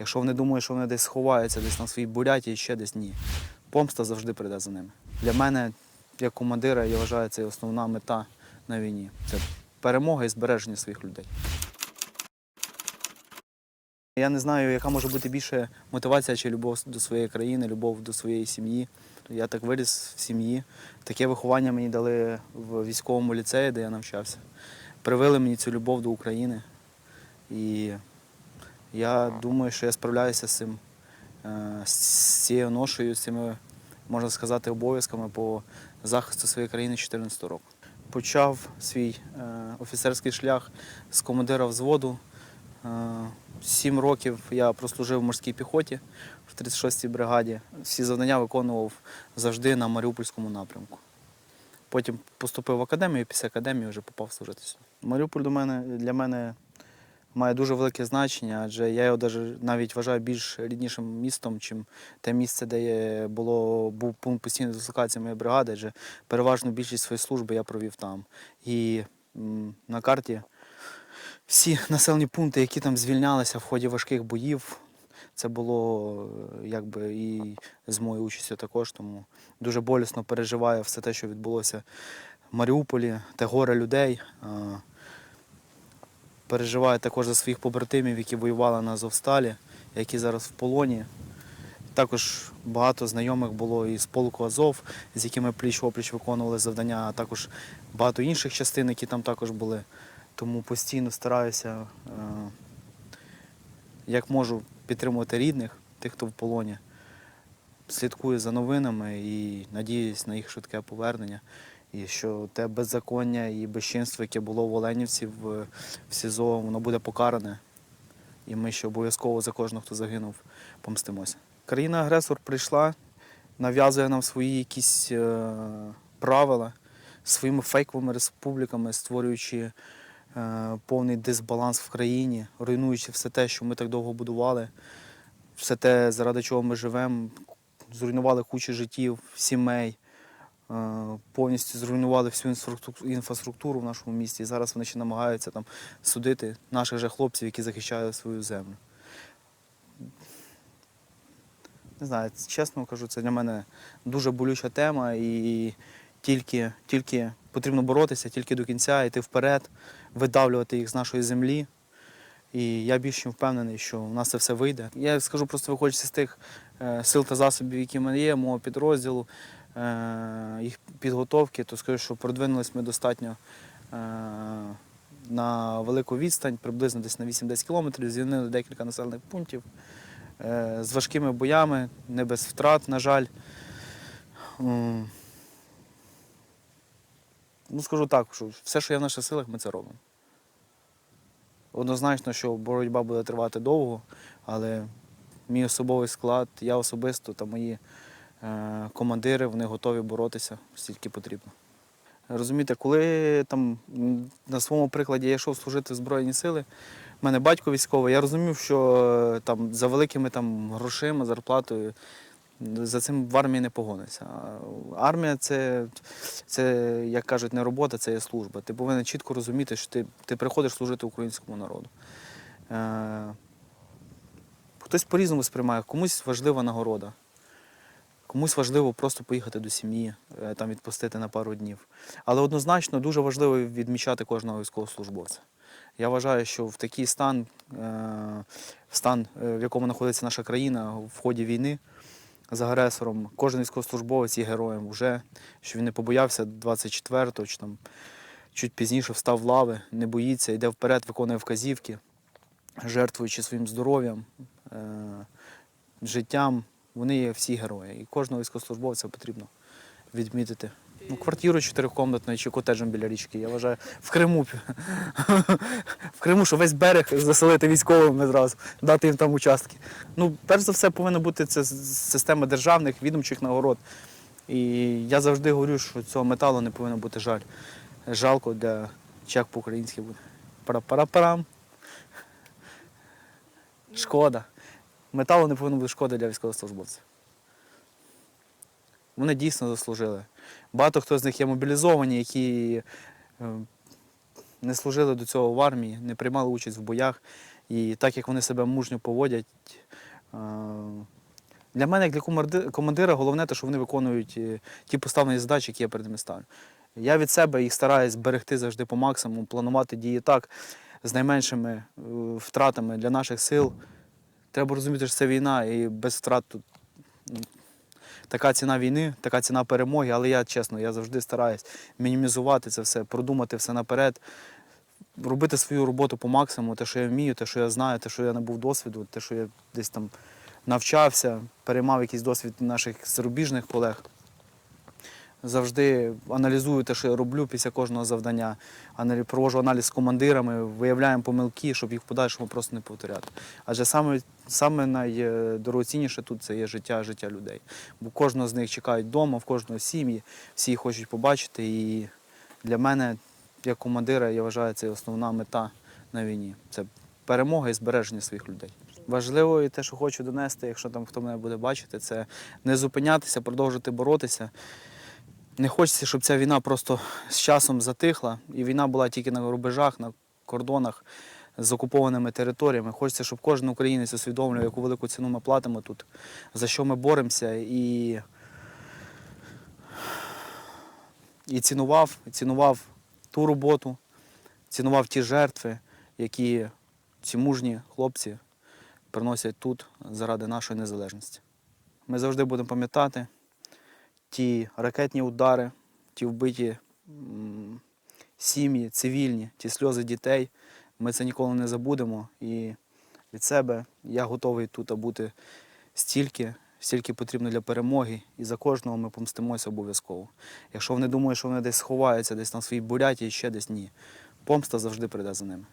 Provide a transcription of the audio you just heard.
Якщо вони думають, що вони десь сховаються, десь на своїй буряті, ще десь ні. Помста завжди прийде за ними. Для мене, як командира, я вважаю, це основна мета на війні. Це перемога і збереження своїх людей. Я не знаю, яка може бути більше мотивація чи любов до своєї країни, любов до своєї сім'ї. Я так виріс в сім'ї. Таке виховання мені дали в військовому ліцеї, де я навчався. Привили мені цю любов до України. І я думаю, що я справляюся з цим, е, з цією ношею, з цими, можна сказати, обов'язками по захисту своєї країни 14 року. Почав свій е, офіцерський шлях з командира взводу. Е, Сім років я прослужив в морській піхоті в 36-й бригаді. Всі завдання виконував завжди на Маріупольському напрямку. Потім поступив в академію, після академії вже попав служити сюди. Маріуполь до мене, для мене має дуже велике значення, адже я його навіть вважаю більш ріднішим містом, чим те місце, де було, був пункт постійної дислокації моєї бригади, адже переважну більшість своєї служби я провів там. І на карті всі населені пункти, які там звільнялися в ході важких боїв, це було е, якби і з моєю участю також, тому дуже болісно переживаю все те, що відбулося в Маріуполі, те горе людей. Переживаю також за своїх побратимів, які воювали на Азовсталі, які зараз в полоні. Також багато знайомих було із полку Азов, з якими пліч-опліч виконували завдання, а також багато інших частин, які там також були. Тому постійно стараюся, е, як можу, підтримувати рідних, тих, хто в полоні. Слідкую за новинами і надіюсь на їх швидке повернення. І що те беззаконня і безчинство, яке було в Оленівці в, в СІЗО, воно буде покаране. І ми ще обов'язково за кожного, хто загинув, помстимося. Країна-агресор прийшла, нав'язує нам свої якісь е, правила своїми фейковими республіками, створюючи е, повний дисбаланс в країні, руйнуючи все те, що ми так довго будували, все те, заради чого ми живемо, зруйнували кучу життів, сімей, повністю зруйнували всю інфраструктуру в нашому місті. І зараз вони ще намагаються там судити наших же хлопців, які захищають свою землю. Не знаю, чесно кажу, це для мене дуже болюча тема, і тільки, тільки потрібно боротися, тільки до кінця йти вперед, видавлювати їх з нашої землі. І я більш чим впевнений, що в нас це все вийде. Я скажу просто виходячи з тих е, сил та засобів, які в мене є, мого підрозділу, е, їх підготовки, то скажу, що продвинулись ми достатньо е, на велику відстань, приблизно десь на 8-10 кілометрів, звільнили декілька населених пунктів е, з важкими боями, не без втрат, на жаль. Ну, скажу так, що все, що є в наших силах, ми це робимо. Однозначно, що боротьба буде тривати довго, але мій особовий склад, я особисто та мої е, командири, вони готові боротися стільки потрібно. Розумієте, коли там на своєму прикладі я йшов служити в Збройні сили, в мене батько військовий, я розумів, що е, там за великими там грошима, зарплатою за цим в армії не погониться. Армія це, це, як кажуть, не робота, це є служба. Ти повинен чітко розуміти, що ти, ти приходиш служити українському народу. Е, хтось по-різному сприймає, комусь важлива нагорода. Комусь важливо просто поїхати до сім'ї, е, там відпустити на пару днів. Але однозначно дуже важливо відмічати кожного військовослужбовця. Я вважаю, що в такий стан, е, стан, е, в якому знаходиться наша країна в ході війни з агресором, кожен військовослужбовець є героєм вже, що він не побоявся 24-го чи там чуть пізніше встав в лави, не боїться, йде вперед, виконує вказівки, жертвуючи своїм здоров'ям, життям. Вони є всі герої. І кожного військовослужбовця потрібно відмітити. Ну, квартиру чотирикомнатну чи котеджем біля річки. Я вважаю, в Криму. в Криму, що весь берег заселити військовими зразу, дати їм там участки. Ну, перш за все, повинна бути це система державних відомчих нагород. І я завжди говорю, що цього металу не повинно бути жаль. Жалко для чек по-українськи буде. Пара-пара-парам. Шкода. Металу не повинно бути шкода для військовослужбовців. Вони дійсно заслужили. Багато хто з них є мобілізовані, які е, не служили до цього в армії, не приймали участь в боях, І так як вони себе мужньо поводять. е, Для мене, як для командира, головне те, що вони виконують е, ті поставлені задачі, які я перед ними ставлю. Я від себе їх стараюсь берегти завжди по максимуму, планувати дії так, з найменшими втратами для наших сил. Треба розуміти, що це війна і без втрат тут така ціна війни, така ціна перемоги, але я чесно, я завжди стараюсь мінімізувати це все, продумати все наперед, робити свою роботу по максимуму, те, що я вмію, те, що я знаю, те, що я набув досвіду, те, що я десь там навчався, переймав якийсь досвід наших зарубіжних колег. Завжди аналізую те, що я роблю після кожного завдання, проводжу аналіз з командирами, виявляємо помилки, щоб їх в подальшому просто не повторяти. Адже саме, саме найдорогоцінніше тут це є життя, життя людей. Бо кожного з них чекають вдома, в кожного сім'ї, всі їх хочуть побачити. І для мене, як командира, я вважаю, це основна мета на війні. Це перемога і збереження своїх людей. Важливо і те, що хочу донести, якщо там хто мене буде бачити, це не зупинятися, продовжувати боротися. Не хочеться, щоб ця війна просто з часом затихла, і війна була тільки на рубежах, на кордонах з окупованими територіями. Хочеться, щоб кожен українець усвідомлював, яку велику ціну ми платимо тут, за що ми боремося, і, і цінував, цінував ту роботу, цінував ті жертви, які ці мужні хлопці приносять тут заради нашої незалежності. Ми завжди будемо пам'ятати ті ракетні удари, ті вбиті сім'ї, цивільні, ті сльози дітей. Ми це ніколи не забудемо. І від себе я готовий тут бути стільки, стільки потрібно для перемоги, і за кожного ми помстимося обов'язково. Якщо вони думають, що вони десь сховаються, десь на своїй буряті ще десь ні. Помста завжди прийде за ними.